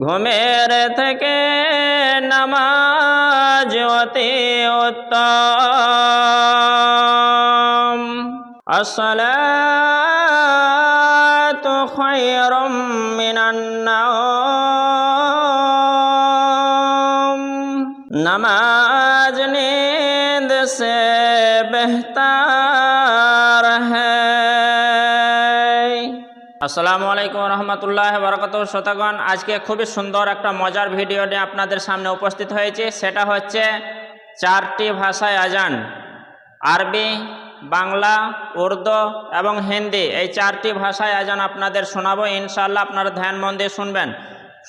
ঘুমের থেকে নামাজ অতি উত্তম আসসালাতু খায়রুম মিনান নাওম नमाज नींद से बेहतर আসসালামু আলাইকুম রহমতুল্লাহ বরকত শ্রোতাগণ, আজকে খুবই সুন্দর একটা মজার ভিডিও নিয়ে আপনাদের সামনে উপস্থিত হয়েছে। সেটা হচ্ছে চারটি ভাষায় আজান। আরবি, বাংলা, উর্দু এবং হিন্দি। এই চারটি ভাষায় আজান আপনাদের শোনাবো। ইনশাল্লাহ আপনারা ধ্যান মন দিয়ে শুনবেন।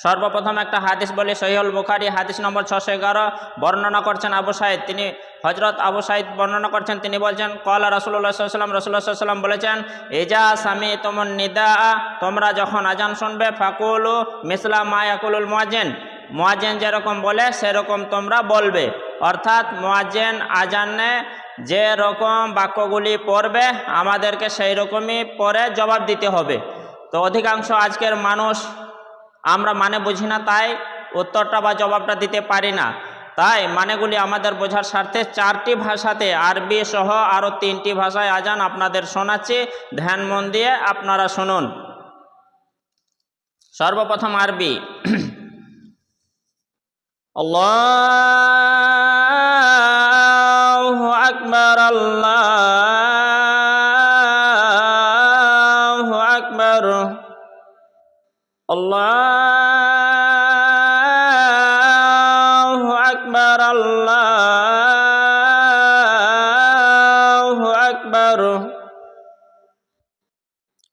সর্বপ্রথম একটা হাদিস বলি সহিউল বুখারি, হাদিস নম্বর ছশো এগারো, বর্ণনা করছেন আবু সাইদ। তিনি হজরত আবু সাইদ বর্ণনা করছেন, তিনি বলছেন কলা রসুল্লাহ সাল্লাম রসুল্লাহ সাল্লাম বলেছেন এজা স্বামী তোমন নিদা তোমরা যখন আজান শুনবে, ফাকুলু মিসলা মায়াকুলুল মোয়াজেন মোয়াজেন যেরকম বলে, সেরকম তোমরা বলবে। অর্থাৎ মোয়াজেন আজানে যে রকম বাক্যগুলি পড়বে, আমাদেরকে সেই রকমই পরে জবাব দিতে হবে। তো অধিকাংশ আজকের মানুষ আমরা মানে বুঝি না, তাই উত্তরটা বা জবাবটা দিতে পারি না। তাই মানেগুলি আমাদের বোঝার স্বার্থে চারটি ভাষাতে, আরবি সহ আরও তিনটি ভাষায় আজান আপনাদের শোনাচ্ছি। ধ্যান মন দিয়ে আপনারা শুনুন। সর্বপ্রথম আরবি।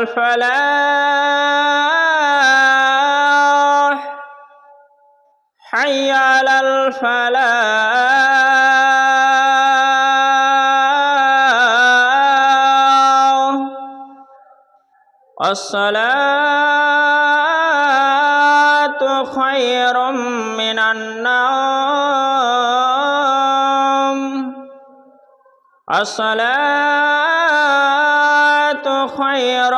الفلاح حي على الفلاح. الصلاة خير من النوم. الصلاة خير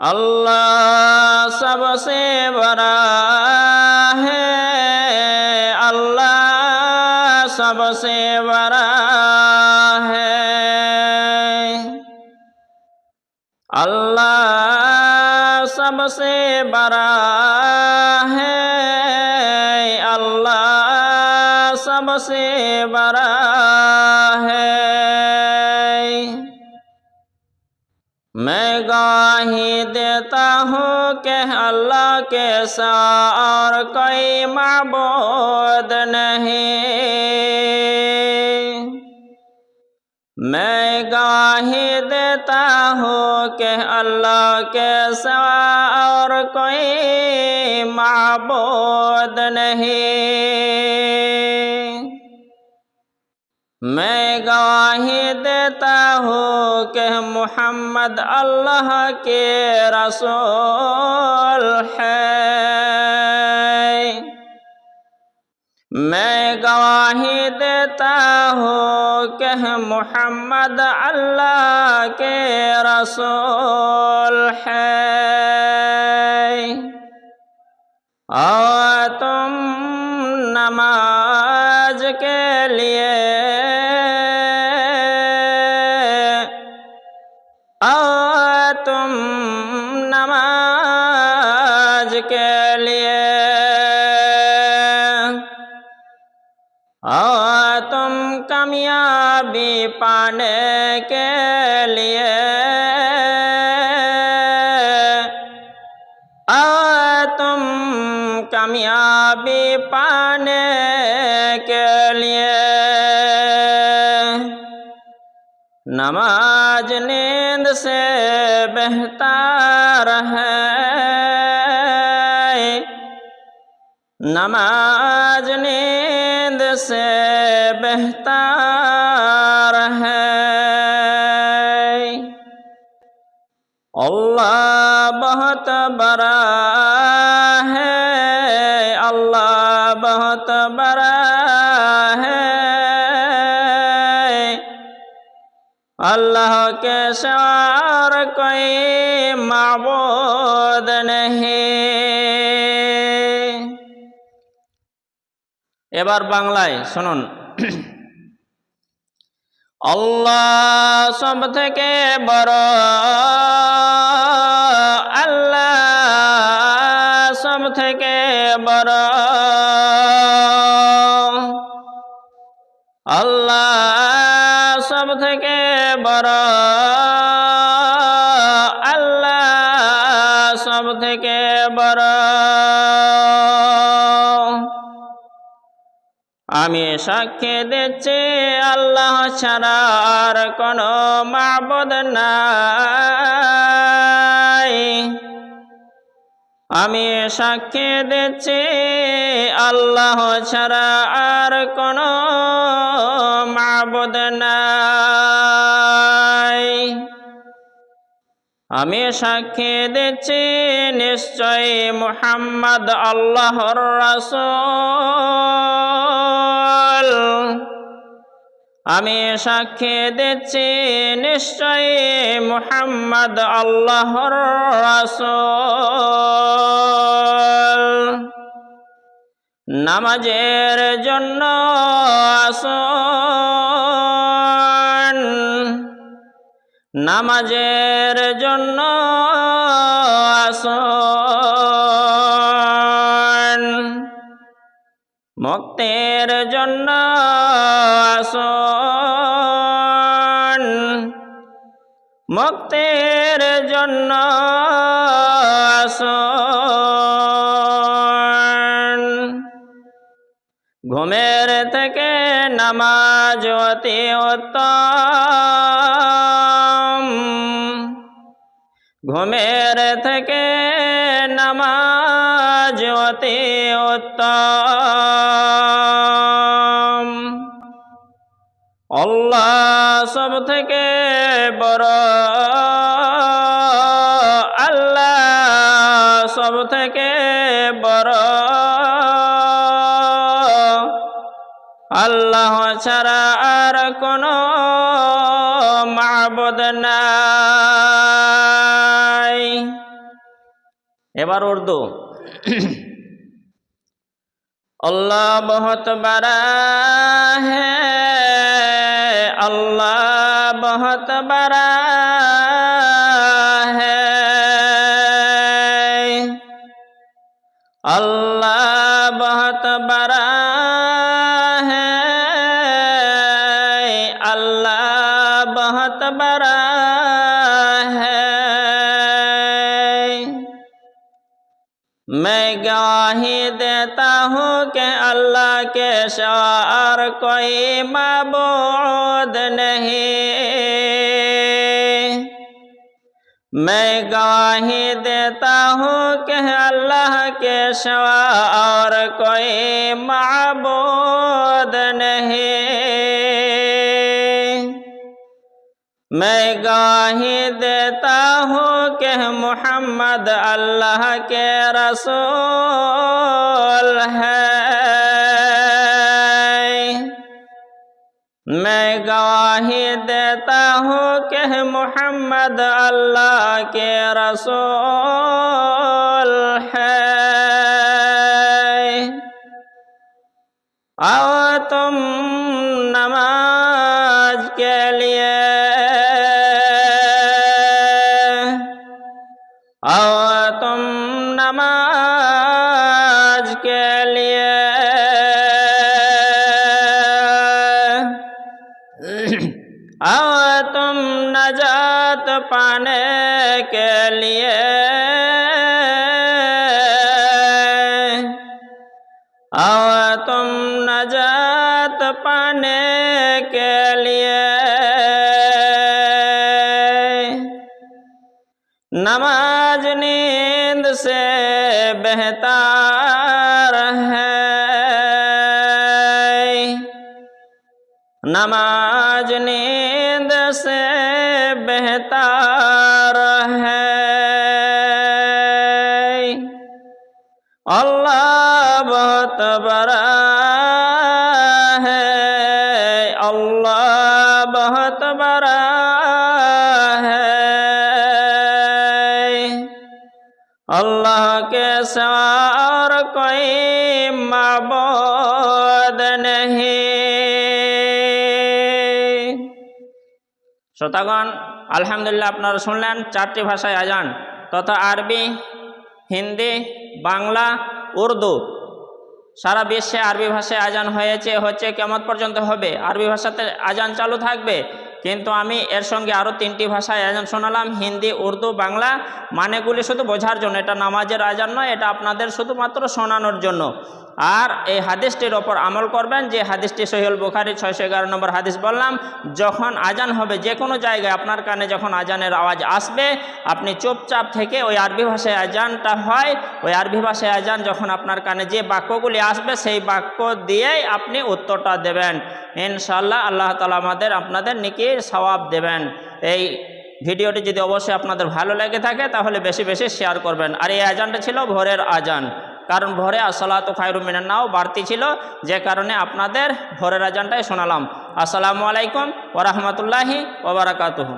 اللہ سب سے بڑا ہے اللہ سب سے بڑا ہے اللہ سب سے بڑا ہے اللہ سب سے بڑا گواہی دیتا ہوں کہ اللہ کے سار کوئی معبود نہیں۔ میں گواہی دیتا ہوں کہ اللہ کے سوا اور کوئی معبود نہیں۔ میں گواہی دیتا ہوں کہ محمد اللہ کے رسول ہے میں گواہی دیتا ہوں کہ محمد اللہ کے رسول ہے اور تم نماز کے لیے کے لیے۔ اور تم کامیابی پانے کے لیے۔ اور تم کامیابی پانے کے لیے۔ نماز نیند سے بہتر ہے۔ نماز نیند سے بہتر ہے اللہ بہت بڑا ہے اللہ بہت بڑا ہے اللہ کے شعر کوئی معبود نہیں এবার বাংলায় শুনুন। আল্লাহ সব থেকে বড় আল্লাহ সব থেকে বড় আল্লাহ সব থেকে বড় আমি সাক্ষী দিচ্ছি, আল্লাহ ছাড়ার কোনো মাবদ নাই। আমি সাক্ষী দিচ্ছি, আল্লাহ ছাড়া আর কোনো মাবদ নাই। আমি সাক্ষী দিচ্ছি নিশ্চয় মুহাম্মদ আল্লাহর রাসূল। আমি সাক্ষী দিচ্ছি নিশ্চয় মুহাম্মদ আল্লাহর রাসূল। নামাজের জন্য আসুন নামাজের জন্য আসুন। মুক্তির জন্য আসুন। মুক্তির জন্য আসুন। ঘুমের থেকে নামাজ অতি উত্তম। ঘুমের থেকে নামাজ অতি উত্তম। আল্লাহ সব থেকে বড়, আল্লাহ সব থেকে বড়। আল্লাহ ছাড়া আর কোনো মাবুদ নাই। এবার উর্দু। অল্লাহ বহুত বড়া হে আল্লাহ বহত বড়া मैं गवाही देता हूँ कि अल्लाह के शार कोई मबूद नहीं मैं गवाही देता हूँ कि अल्लाह के सिवा और कोई मबूद नहीं میں گاہی دیتا ہوں کہ محمد اللہ کے رسول ہے میں گواہی دیتا ہوں کہ محمد اللہ کے رسول ہے او تم نماز کے لیے نجات پانے کے لیے۔ او تم نجات پانے کے لیے۔ نماز نیند سے بہتار ہے۔ نماز نیند سے बेहतर है अल्लाह बहुत बड़ा है अल्लाह बहुत बड़ा है अल्लाह के सिवा और कोई माबूद नहीं শ্রোতাগণ, আলহামদুলিল্লাহ আপনারা শুনলেন, চারটি ভাষায় আজান, তথা আরবি, হিন্দি, বাংলা, উর্দু। সারা বিশ্বে আরবি ভাষায় আজান হয়েছে, হচ্ছে কেমন পর্যন্ত হবে? আরবি ভাষাতে আজান চালু থাকবে? কিন্তু আমি এর সঙ্গে আরও তিনটি ভাষায় আজান শোনালাম, হিন্দি, উর্দু, বাংলা। মানেগুলি শুধু বোঝার জন্য, এটা নামাজের আজান নয়, এটা আপনাদের শুধুমাত্র শোনানোর জন্য। আর এই হাদিসটির ওপর আমল করবেন, যে হাদিসটি সহিউল বুখারি ছয়শো এগারো নম্বর হাদিস বললাম, যখন আজান হবে যে কোনো জায়গায় আপনার কানে যখন আজানের আওয়াজ আসবে, আপনি চুপচাপ থেকে ওই আরবি ভাষায় আজানটা হয়, ওই আরবি ভাষায় আজান যখন আপনার কানে যে বাক্যগুলি আসবে, সেই বাক্য দিয়েই আপনি উত্তরটা দেবেন। ইনশাল্লাহ আল্লাহ তালা আমাদের আপনাদের নিকির সওয়াব দেবেন। এই ভিডিওটি যদি অবশ্যই আপনাদের ভালো লেগে থাকে, তাহলে বেশি বেশি শেয়ার করবেন। আর এই আজানটা ছিল ভোরের আজান। কারণ ভোরে আসলাত খায়রু মিনার নাও বাড়তি ছিল, যে কারণে আপনাদের ভোরের আজানটাই শোনালাম। আসসালামু আলাইকুম ওরহমতুল্লাহি ওবরাকাতুহু